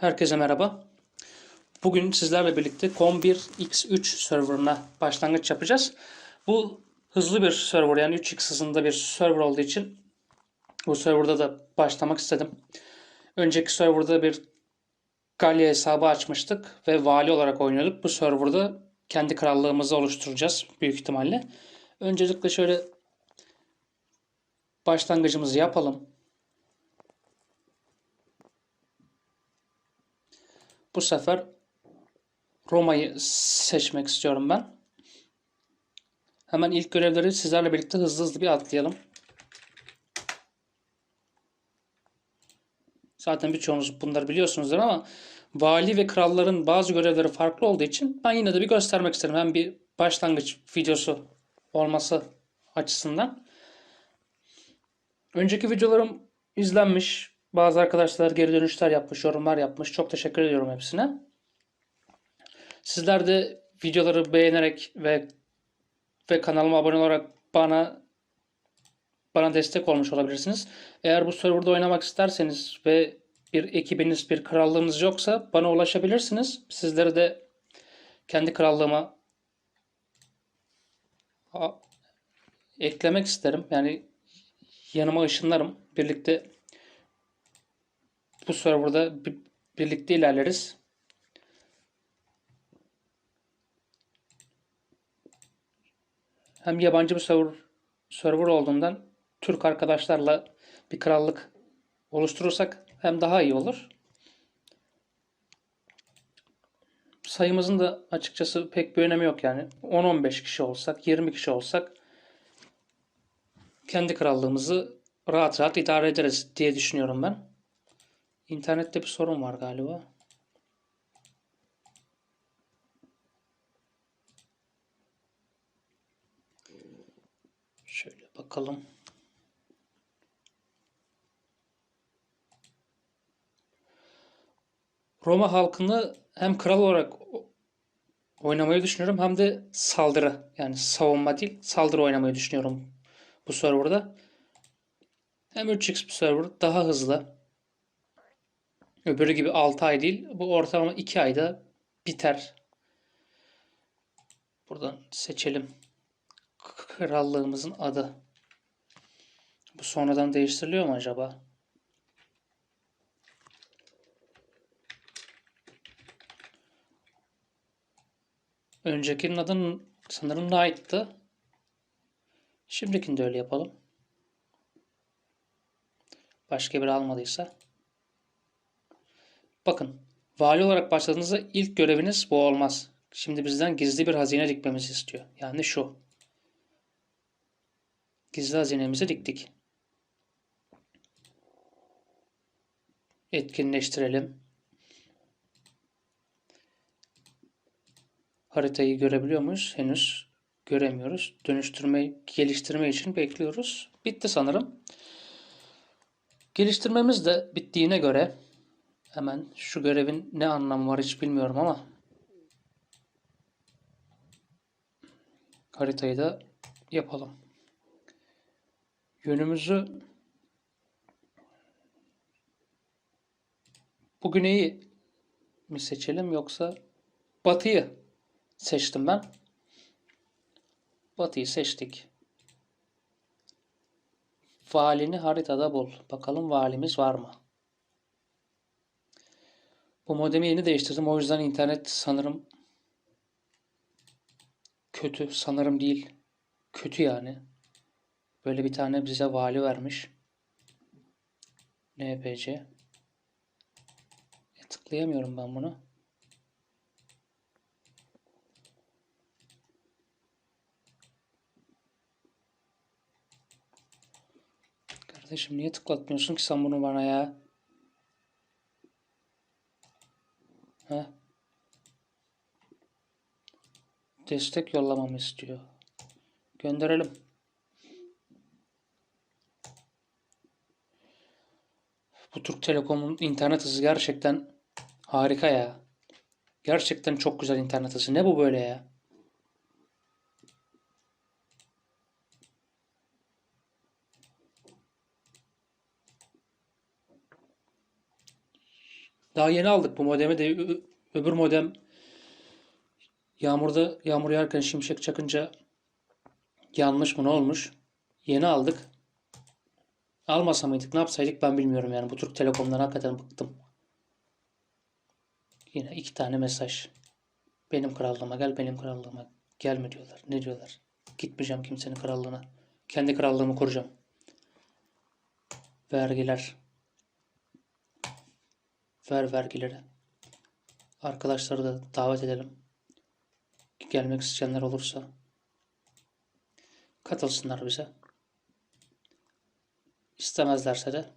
Herkese merhaba. Bugün sizlerle birlikte Com1X3 serverına başlangıç yapacağız. Bu hızlı bir server yani 3x hızında bir server olduğu için bu serverda da başlamak istedim. Önceki serverda bir Galya hesabı açmıştık ve vali olarak oynuyorduk. Bu serverda kendi krallığımızı oluşturacağız büyük ihtimalle. Öncelikle şöyle başlangıcımızı yapalım. Bu sefer Roma'yı seçmek istiyorum ben. Hemen ilk görevleri sizlerle birlikte hızlı hızlı bir atlayalım. Zaten birçoğunuz bunları biliyorsunuzdur ama vali ve kralların bazı görevleri farklı olduğu için ben yine de bir göstermek isterim. Hem bir başlangıç videosu olması açısından. Önceki videolarım izlenmiş. Bazı arkadaşlar geri dönüşler yapmış, yorumlar yapmış. Çok teşekkür ediyorum hepsine. Sizler de videoları beğenerek ve ve kanalıma abone olarak bana bana destek olmuş olabilirsiniz. Eğer bu serverda oynamak isterseniz ve bir ekibiniz, bir krallığınız yoksa bana ulaşabilirsiniz. Sizleri de kendi krallığıma eklemek isterim. Yani yanıma ışınlarım. Birlikte bu serverda bi- birlikte ilerleriz. Hem yabancı bir server, server olduğundan Türk arkadaşlarla bir krallık oluşturursak hem daha iyi olur. Sayımızın da açıkçası pek bir önemi yok yani. 10-15 kişi olsak, 20 kişi olsak kendi krallığımızı rahat rahat idare ederiz diye düşünüyorum ben. İnternette bir sorun var galiba. Şöyle bakalım. Roma halkını hem kral olarak oynamayı düşünüyorum hem de saldırı yani savunma değil saldırı oynamayı düşünüyorum bu serverda. Hem 3x bir server daha hızlı. Öbürü gibi 6 ay değil. Bu ortalama 2 ayda biter. Buradan seçelim. Krallığımızın adı. Bu sonradan değiştiriliyor mu acaba? Öncekinin adı sanırım Knight'tı. Şimdikini de öyle yapalım. Başka biri almadıysa. Bakın, vali olarak başladığınızda ilk göreviniz bu olmaz. Şimdi bizden gizli bir hazine dikmemizi istiyor. Yani şu. Gizli hazinemizi diktik. Etkinleştirelim. Haritayı görebiliyor muyuz? Henüz göremiyoruz. Dönüştürme, geliştirme için bekliyoruz. Bitti sanırım. Geliştirmemiz de bittiğine göre hemen şu görevin ne anlamı var hiç bilmiyorum ama haritayı da yapalım. Yönümüzü bu güneyi mi seçelim yoksa batıyı seçtim ben. Batıyı seçtik. Valini haritada bul. Bakalım valimiz var mı? Bu modemi yeni değiştirdim. O yüzden internet sanırım kötü. Sanırım değil. Kötü yani. Böyle bir tane bize vali vermiş. NPC. E, tıklayamıyorum ben bunu. Kardeşim niye tıklatmıyorsun ki sen bunu bana ya? Heh. Destek yollamamı istiyor. Gönderelim. Bu Türk Telekom'un internet hızı gerçekten harika ya. Gerçekten çok güzel internet hızı. Ne bu böyle ya? Daha yeni aldık bu modemi de öbür modem yağmurda yağmur yağarken şimşek çakınca yanmış mı ne olmuş? Yeni aldık. Almasa mıydık ne yapsaydık ben bilmiyorum yani. Bu Türk Telekom'dan hakikaten bıktım. Yine iki tane mesaj. Benim krallığıma gel benim krallığıma gelme diyorlar. Ne diyorlar? Gitmeyeceğim kimsenin krallığına. Kendi krallığımı kuracağım. Vergiler. Ver vergileri. Arkadaşları da davet edelim. Gelmek isteyenler olursa katılsınlar bize. İstemezlerse de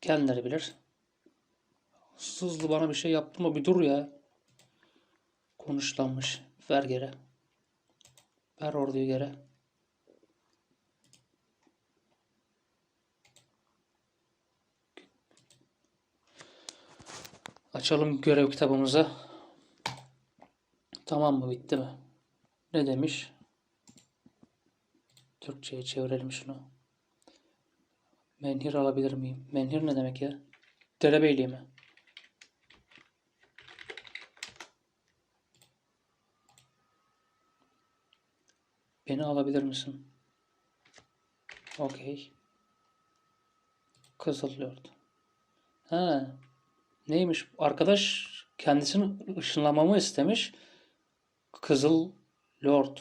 kendileri bilir. Hızlı bana bir şey yaptırma bir dur ya. Konuşlanmış. Ver geri. Ver orduyu geri. Açalım görev kitabımızı. Tamam mı? Bitti mi? Ne demiş? Türkçe'ye çevirelim şunu. Menhir alabilir miyim? Menhir ne demek ya? Derebeyliği mi? Beni alabilir misin? Okey. Kızıl Lord. Ha. Neymiş? Arkadaş kendisini ışınlamamı istemiş. Kızıl Lord.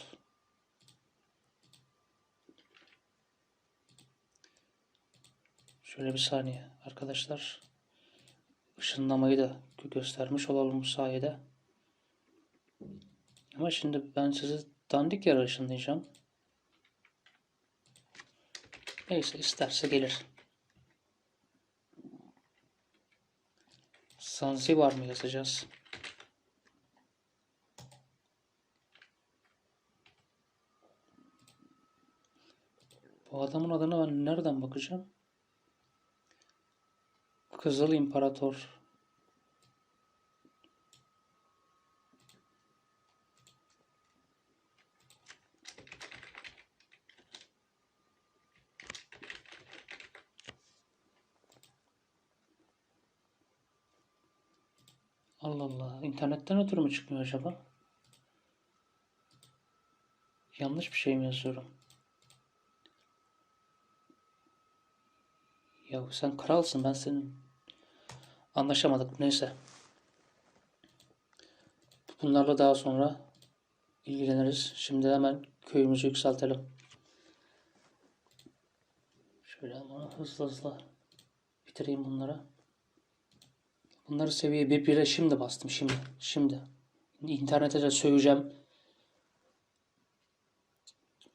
Şöyle bir saniye arkadaşlar. Işınlamayı da göstermiş olalım bu sayede. Ama şimdi ben sizi dandik yere ışınlayacağım. Neyse isterse gelir. Zanzibar mı yazacağız? Bu adamın adına ben nereden bakacağım? Kızıl İmparator. Allah Allah. İnternetten ötürü mü çıkmıyor acaba? Yanlış bir şey mi yazıyorum? Ya sen kralsın ben senin. Anlaşamadık neyse. Bunlarla daha sonra ilgileniriz. Şimdi hemen köyümüzü yükseltelim. Şöyle ama hızlı hızlı bitireyim bunları. Bunları seviye bir bire şimdi bastım şimdi. Şimdi. İnternete de söyleyeceğim.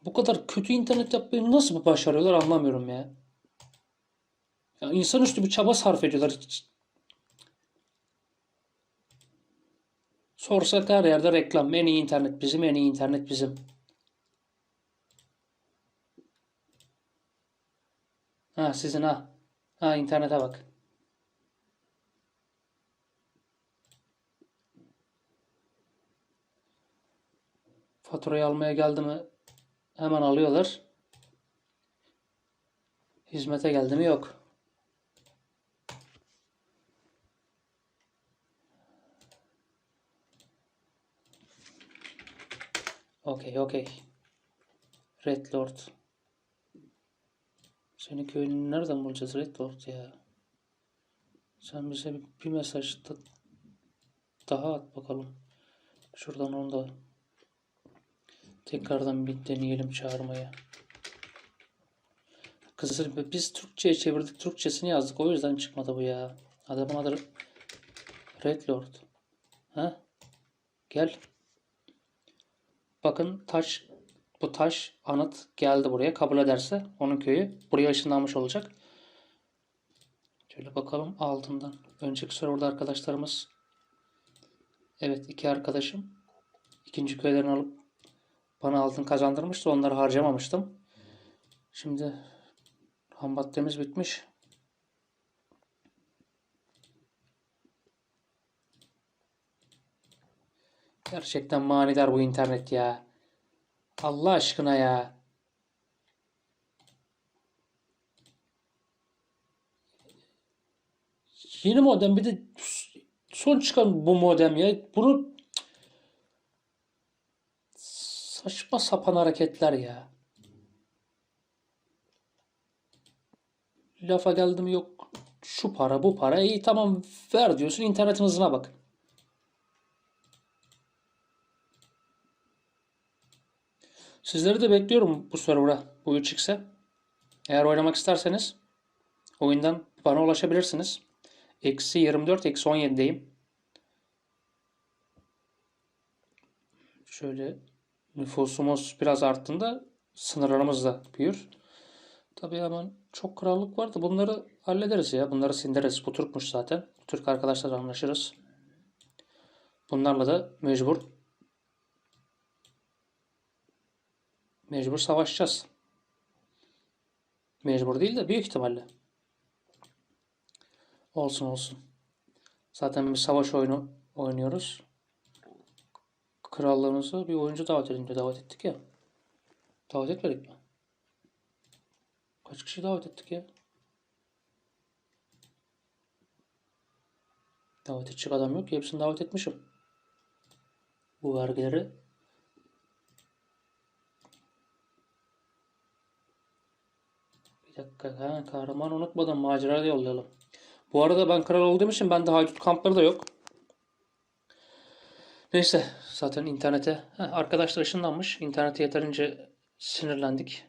Bu kadar kötü internet yapmayı nasıl başarıyorlar anlamıyorum ya. Ya insanüstü bir çaba sarf ediyorlar. Sorsak her yerde reklam. En iyi internet bizim, en iyi internet bizim. Ha sizin ha. Ha internete bak. Faturayı almaya geldi mi hemen alıyorlar. Hizmete geldi mi yok. Okey okey. Red Lord. Senin köyünü nereden bulacağız Red Lord ya? Sen bize bir, mesaj da- daha at bakalım. Şuradan onu da tekrardan bir deneyelim çağırmayı. Kızır biz Türkçe'ye çevirdik. Türkçesini yazdık. O yüzden çıkmadı bu ya. Adamın adı Red Lord. Ha? Gel. Bakın taş bu taş anıt geldi buraya. Kabul ederse onun köyü buraya ışınlanmış olacak. Şöyle bakalım altından. Önceki serverda arkadaşlarımız evet iki arkadaşım ikinci köylerini alıp bana altın kazandırmıştı. Onları harcamamıştım. Şimdi ham maddemiz bitmiş. Gerçekten manidar bu internet ya. Allah aşkına ya. Yeni modem bir de son çıkan bu modem ya. Bunu saçma sapan hareketler ya. Lafa geldim yok şu para bu para iyi tamam ver diyorsun internetin hızına bak. Sizleri de bekliyorum bu server'a bu 3x'e. Eğer oynamak isterseniz oyundan bana ulaşabilirsiniz. Eksi 24, eksi 17'deyim. Şöyle nüfusumuz biraz arttığında sınırlarımız da büyür. Tabii hemen çok krallık var da bunları hallederiz ya. Bunları sindiririz. Bu Türkmüş zaten. Türk arkadaşlarla anlaşırız. Bunlarla da mecbur mecbur savaşacağız. Mecbur değil de büyük ihtimalle. Olsun olsun. Zaten bir savaş oyunu oynuyoruz. Krallığımızı bir oyuncu davet edince davet ettik ya. Davet etmedik mi? Kaç kişi davet ettik ya? Davet edecek adam yok ki. Hepsini davet etmişim. Bu vergileri Bir dakika. Ha, kahraman unutmadan maceraya yollayalım. Bu arada ben kral olduğum için bende haydut kampları da yok. Neyse zaten internete ha, arkadaşlar ışınlanmış. İnternete yeterince sinirlendik.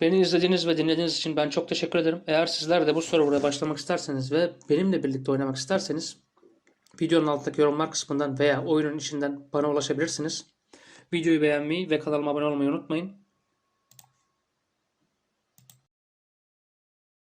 Beni izlediğiniz ve dinlediğiniz için ben çok teşekkür ederim. Eğer sizler de bu server'a başlamak isterseniz ve benimle birlikte oynamak isterseniz videonun altındaki yorumlar kısmından veya oyunun içinden bana ulaşabilirsiniz. Videoyu beğenmeyi ve kanalıma abone olmayı unutmayın.